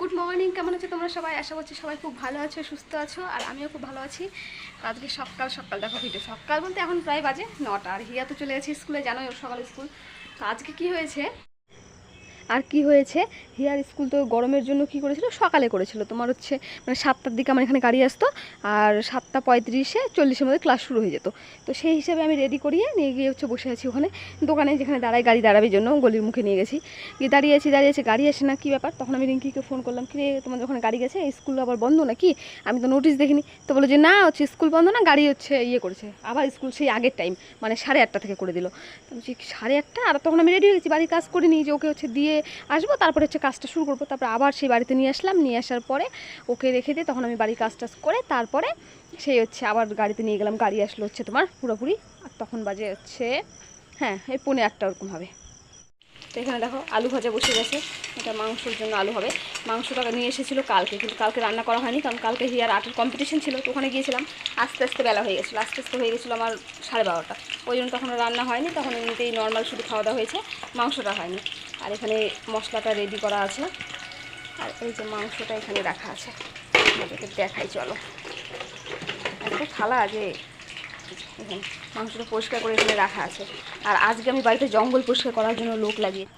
Good morning. কেমন আছো তোমরা সবাই? আশা করছি সবাই খুব ভালো আছো, সুস্থ আছো, আর আমিও খুব ভালো আছি। আজকে সকাল সকাল, দেখো ভিডিও সকাল বলতে এখন প্রায় বাজে নটা, আর হিয়া তো চলে গেছে স্কুলে, জানোই ওর সকাল স্কুল। তো আজকে কি হয়েছে? আর কি হয়েছে? হিয়ার স্কুল তো গরমের জন্য কি করেছিল? সকালে করেছিল। তোমার হচ্ছে মানে সাতটার দিকে আমার এখানে গাড়ি আসতো আর সাতটা পঁয়ত্রিশে চল্লিশের মধ্যে ক্লাস শুরু হয়ে যেত। তো সেই হিসাবে আমি রেডি করিয়ে নিয়ে গিয়ে হচ্ছে বসে আছি ওখানে। দোকানে যেখানে দাঁড়ায় গাড়ি দাঁড়াবে জন্য গলির মুখে নিয়ে গেছি। গিয়ে দাঁড়িয়ে আছি দাঁড়িয়ে আছি, গাড়ি আসে না, কী ব্যাপার? তখন আমি রিঙ্কিকে ফোন করলাম কি রে তোমাদের ওখানে গাড়ি গেছে স্কুল আবার বন্ধ নাকি? আমি তো নোটিশ দেখিনি। তো বলো যে, না, হচ্ছে স্কুল বন্ধ না, গাড়ি হচ্ছে ইয়ে করেছে। আবার স্কুল সেই আগের টাইম মানে সাড়ে আটটা থেকে করে দিল। সাড়ে আটটা? আর তখন আমি রেডি হয়ে গেছি, বাড়ির কাজ করিনি যে ওকে হচ্ছে দিয়ে আসব, তারপরে হচ্ছে কাজটা শুরু করব। তারপর আবার সেই বাড়িতে নিয়ে আসলাম, নিয়ে আসার পরে ওকে রেখে দিয়ে তখন আমি বাড়ির কাজ টাজ করে তারপরে সেই হচ্ছে আবার গাড়িতে নিয়ে গেলাম। গাড়ি আসলো হচ্ছে তোমার পুরোপুরি, আর তখন বাজে হচ্ছে হ্যাঁ এই পনেরো আটটা ওরকম হবে। তো এখানে দেখো আলু ভাজা বসে গেছে। এটা মাংসর জন্য আলু হবে। মাংসটা নিয়ে এসেছিল কালকে, কিন্তু কালকে রান্না করা হয়নি, কারণ কালকে হিয়ার আটের কম্পিটিশন ছিল, তো ওখানে গিয়েছিলাম। আস্তে আস্তে বেলা হয়ে গেছিল, আস্তে আস্তে হয়ে গেছিল আমার সাড়ে বারোটা। ওই জন্য তখন রান্না হয়নি, তখন এমনিতেই নর্মাল শুধু খাওয়া দাওয়া হয়েছে, মাংসটা হয়নি। আর এখানে মশলাটা রেডি করা আছে। আর এই যে মাংসটা এখানে রাখা আছে। দেখাই, চলো। এত থালা যে মাংসটা পরিষ্কার করে এখানে রাখা আছে। আর আজকে আমি বাড়িতে জঙ্গল পরিষ্কার করার জন্য লোক লাগিয়ে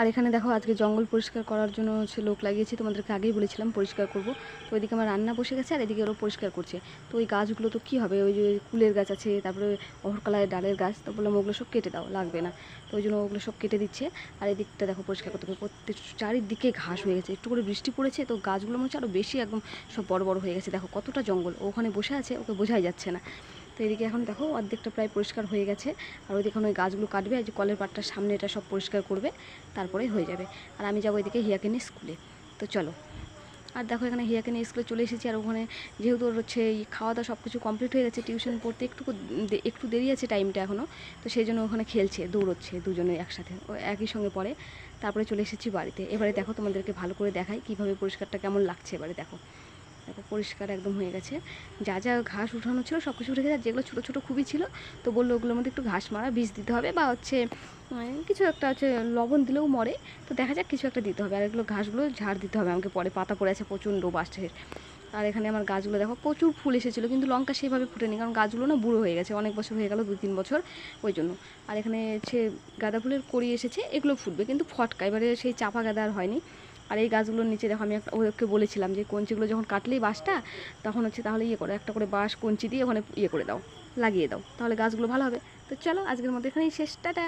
আর এখানে দেখো, আজকে জঙ্গল পরিষ্কার করার জন্য হচ্ছে লোক লাগিয়েছি। তোমাদেরকে আগেই বলেছিলাম পরিষ্কার করব। তো ওইদিকে আমার রান্না বসে গেছে আর এদিকে ওরা পরিষ্কার করছে। তো ওই গাছগুলো তো কী হবে? ওই যে কুলের গাছ আছে, তারপরে অহরকালায় ডালের গাছ। তো বললাম ওগুলো সব কেটে দাও, লাগবে না। তো ওই জন্য ওগুলো সব কেটে দিচ্ছে। আর এদিকটা দেখো পরিষ্কার করতে হবে। প্রত্যেক চারিদিকে ঘাস হয়ে গেছে। একটু করে বৃষ্টি পড়েছে, তো গাছগুলো মনে হচ্ছে আরও বেশি একদম সব বড় বড় হয়ে গেছে। দেখো কতটা জঙ্গল। ওখানে বসে আছে, ওকে বোঝাই যাচ্ছে না। তো এদিকে এখন দেখো অর্ধেকটা প্রায় পরিষ্কার হয়ে গেছে। আর এখন ওই গাছগুলো কাটবে আর যে কলের পাটটার সামনে এটা সব পরিষ্কার করবে তারপরে হয়ে যাবে। আর আমি যাব এদিকে হিয়াকে নিয়ে স্কুলে। তো চলো। আর দেখো এখানে হিয়াকে নিয়ে স্কুলে চলে এসেছি, আর ওখানে যেহেতু ওর হচ্ছে খাওয়া দাওয়া সব কিছু কমপ্লিট হয়ে গেছে, টিউশন পড়তে একটু একটু দেরি আছে টাইমটা এখনও তো সেই জন্য ওখানে খেলছে, দৌড়চ্ছে দুজনে একসাথে, ও একই সঙ্গে পড়ে। তারপরে চলে এসেছি বাড়িতে। এবারে দেখো তোমাদেরকে ভালো করে দেখাই কীভাবে পরিষ্কারটা কেমন লাগছে এবারে দেখো। দেখো পরিষ্কার একদম হয়ে গেছে। যা যা ঘাস উঠানো ছিল সব কিছু উঠে গেছে, আর যেগুলো ছোটো ছোটো খুবই ছিল, তো বলল ওগুলোর মধ্যে একটু ঘাস মারা, বীজ দিতে হবে বা হচ্ছে কিছু একটা হচ্ছে লবণ দিলেও মরে, তো দেখা যাক কিছু একটা দিতে হবে। আর এগুলো ঘাসগুলো ঝাড় দিতে হবে আমাকে, পরে পাতা পড়ে আছে প্রচণ্ড বাসের আর এখানে আমার গাছগুলো দেখো, প্রচুর ফুল এসেছিল, কিন্তু লঙ্কা সেভাবে ফুটেনি, কারণ গাছগুলো না বুড়ো হয়ে গেছে, অনেক বছর হয়ে গেল দু তিন বছর ওই জন্য। আর এখানে হচ্ছে গাঁদা ফুলের কড়ি এসেছে, এগুলো ফুটবে, কিন্তু ফটকা, এবারে সেই চাপা গাঁদা আর হয়নি। আর এই গাছগুলোর নিচে দেখো আমি একটা ওদেরকে বলেছিলাম যে কঞ্চিগুলো যখন কাটলেই বাঁশটা, তখন হচ্ছে তাহলে ইয়ে করো, একটা করে বাঁশ, কঞ্চি দিয়ে ওখানে ইয়ে করে দাও, লাগিয়ে দাও, তাহলে গাছগুলো ভালো হবে। তো চলো আজকের মতো এখানেই শেষ, টাটা।